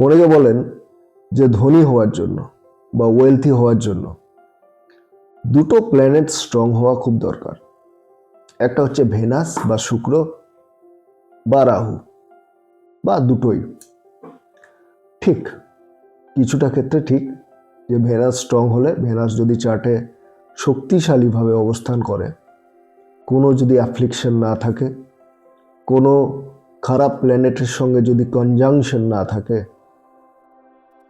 অনেকে বলেন যে ধনী হওয়ার জন্য বা ওয়েলথি হওয়ার জন্য দুটো প্ল্যানেট স্ট্রং হওয়া খুব দরকার। একটা হচ্ছে ভেনাস বা শুক্র বা রাহু বা দুটোই। ঠিক, কিছুটা ক্ষেত্রে ঠিক যে ভেনাস স্ট্রং হলে ভেনাস যদি চার্টে শক্তিশালীভাবে অবস্থান করে, কোনো যদি অ্যাফ্লিকশন না থাকে, কোনো খারাপ প্ল্যানেটের সঙ্গে যদি কনজাংশন না থাকে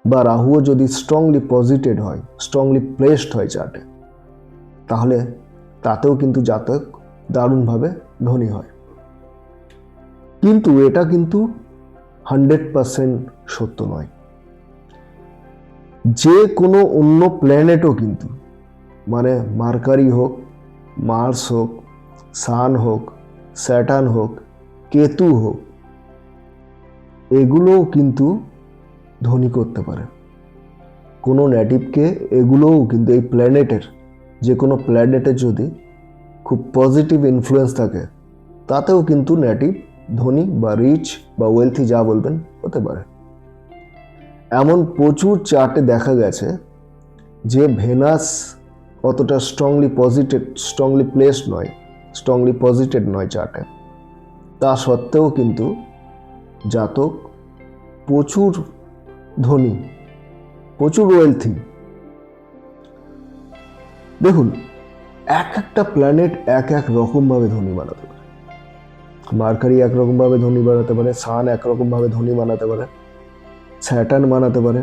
বা রাহুও যদি স্ট্রংলি পজিটেড হয় স্ট্রংলি প্লেসড হয় চার্টে তাহলে তাতেও কিন্তু জাতক দারুণভাবে ধনী হয়। কিন্তু এটা কিন্তু হান্ড্রেড পারসেন্ট সত্য নয়। যে কোনো অন্য প্ল্যানেটও কিন্তু মানে মার্কারি হোক, মার্স হোক, সান হোক, স্যাটার্ন হোক, কেতু হোক, এগুলোও কিন্তু ধনী করতে পারে। কোনো নেটিভকে এগুলোও কিন্তু এই প্ল্যানেটের, যে কোনো প্ল্যানেটের যদি খুব পজিটিভ ইনফ্লুয়েন্স থাকে, তাতেও কিন্তু নেটিভ, ধনী বা রিচ বা ওয়েলথি যা বলবেন হতে পারে। এমন প্রচুর চার্টে দেখা গেছে যে ভেনাস অতটা স্ট্রংলি পজিটেড স্ট্রংলি প্লেসড নয় স্ট্রংলি পজিটেড নয় চার্টে তা সত্ত্বেও কিন্তু জাতক প্রচুর ধনী, প্রচুর ওয়েলথি দেখুন, এক একটা প্ল্যানেট এক এক রকমভাবে ধনী বানাতে পারে। মার্কারি একরকমভাবে ধনী বানাতে পারে সান একরকমভাবে ধনী বানাতে পারে স্যাটার্ন বানাতে পারে।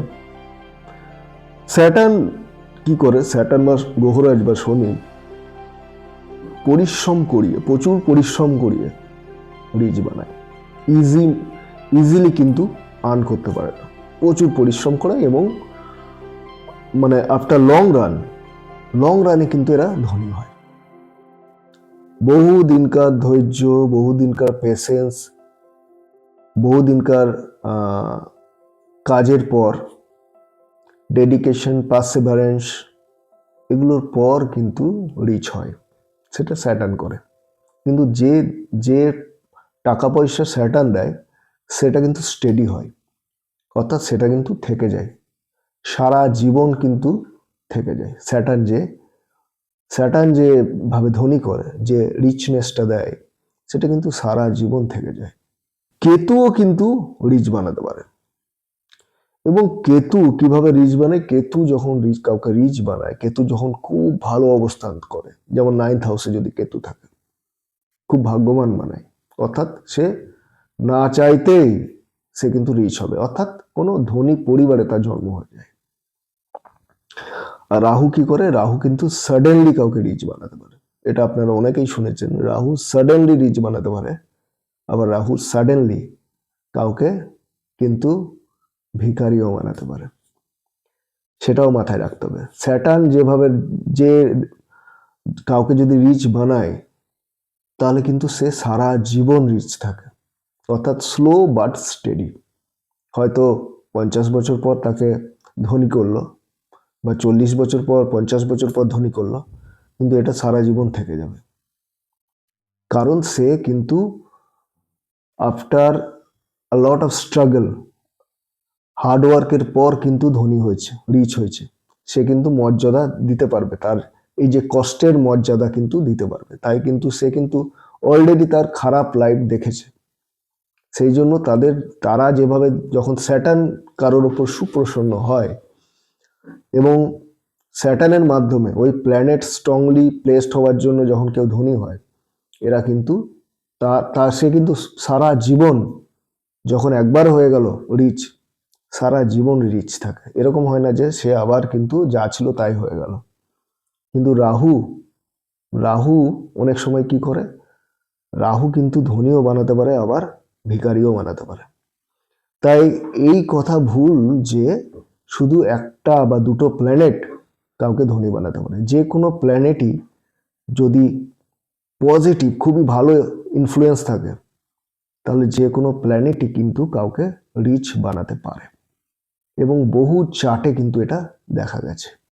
স্যাটার্ন কি করে? স্যাটার্ন বা গ্রহরাজ বা শনি পরিশ্রম করিয়ে, প্রচুর পরিশ্রম করিয়ে রিচ বানায়। ইজি ইজিলি কিন্তু আর্ন করতে পারে না। প্রচুর পরিশ্রম করে এবং মানে আফটার লং রান লং রানে কিন্তু এরা ধনী হয়। বহু দিনকার ধৈর্য বহু দিনকার পেশেন্স বহু দিনকার আহ, কাজের পর ডেডিকেশন পার্সেভারেন্স এগুলোর পর কিন্তু রিচ হয় সেটা স্যাটার্ন করে। কিন্তু যে যে টাকা পয়সা স্যাটার্ন দেয় সেটা কিন্তু স্টেডি হয়। অর্থাৎ সেটা কিন্তু থেকে যায়। সারা জীবন কিন্তু থেকে যায়। স্যাটার্ন যে স্যাটার্ন যে ভাবে ধনী করে, যে রিচনেসটা দেয়, সেটা কিন্তু সারা জীবন থেকে যায়। কেতুও কিন্তু রিচ বানাতে পারে। এবং কেতু কীভাবে রিচ বানায়? কেতু যখন রিচ কাউকে রিচ বানায়, কেতু যখন খুব ভালো অবস্থান করে, যেমন নাইন্থ হাউসে যদি কেতু থাকে, খুব ভাগ্যবান বানায়। অর্থাৎ সে না চাইতেই সে কিন্তু রিচ হবে। অর্থাৎ কোনো ধনী পরিবারে তার জন্ম হয়ে যায় আর রাহু কি করে? রাহু কিন্তু সাডেনলি কাউকে রিচ বানাতে পারে। এটা আপনারা অনেকেই শুনেছেন, রাহু সাডেনলি রিচ বানাতে পারে, আবার রাহু সাডেনলি কাউকে কিন্তু ভিখারিও বানাতে পারে। সেটাও মাথায় রাখতে হবে। স্যাটার্ন যেভাবে যে কাউকে যদি রিচ বানায়, তাহলে কিন্তু সে সারা জীবন রিচ থাকে। অর্থাৎ স্লো বাট স্টেডি হয়তো পঞ্চাশ বছর পর তাকে ধনী করল, বা চল্লিশ বছর পর, পঞ্চাশ বছর পর ধনী করল, কিন্তু এটা সারা জীবন থেকে যাবে। কারণ সে কিন্তু after a lot of struggle হার্ডওয়ার্কের পর কিন্তু ধনী হয়েছে রিচ হয়েছে। সে কিন্তু মর্যাদা দিতে পারবে, তার এই যে কষ্টের মর্যাদা কিন্তু দিতে পারবে। তাই কিন্তু সে কিন্তু অলরেডি তার খারাপ লাইফ দেখেছে। সেই জন্য তাদের, তারা যেভাবে যখন স্যাটার্ন কারোর ওপর সুপ্রসন্ন হয় এবং স্যাটার্নের মাধ্যমে ওই প্ল্যানেট স্ট্রংলি প্লেসড হওয়ার জন্য যখন কেউ ধনী হয়, এরা কিন্তু তা তা, সে কিন্তু সারা জীবন যখন একবার হয়ে গেল রিচ সারা জীবন রিচ থাকে। এরকম হয় না যে সে আবার কিন্তু যা ছিল তাই হয়ে গেল। কিন্তু রাহু রাহু অনেক সময় কি করে? রাহু কিন্তু ধনীও বানাতে পারে, আবার ভিখারিও বানাতে পারে। তাই এই কথা ভুল যে শুধু একটা বা দুটো প্ল্যানেট কাউকে ধনী বানাতে পারে। যে কোনো প্ল্যানেটই যদি পজিটিভ খুবই ভালো ইনফ্লুয়েন্স থাকে, তাহলে যে কোনো প্ল্যানেটই কিন্তু কাউকে রিচ বানাতে পারে। এবং বহু চার্টে কিন্তু এটা দেখা গেছে।